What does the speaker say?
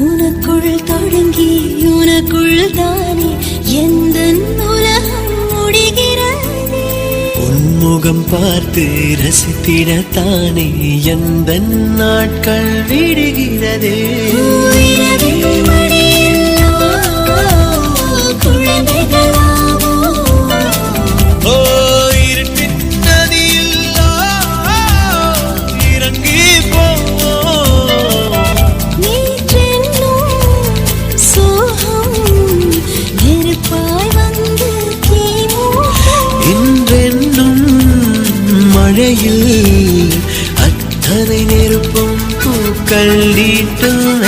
உனக்குள் தொடங்கி உனக்குள் தானே. எந்த உலகம் முடிகிறதே. உன்முகம் பார்த்து ரசித்திடத்தானே. எந்த நாட்கள் விடுகிறதே. மழையில் அத்தனை நெருப்பும் பூக்கள் நீட்டும்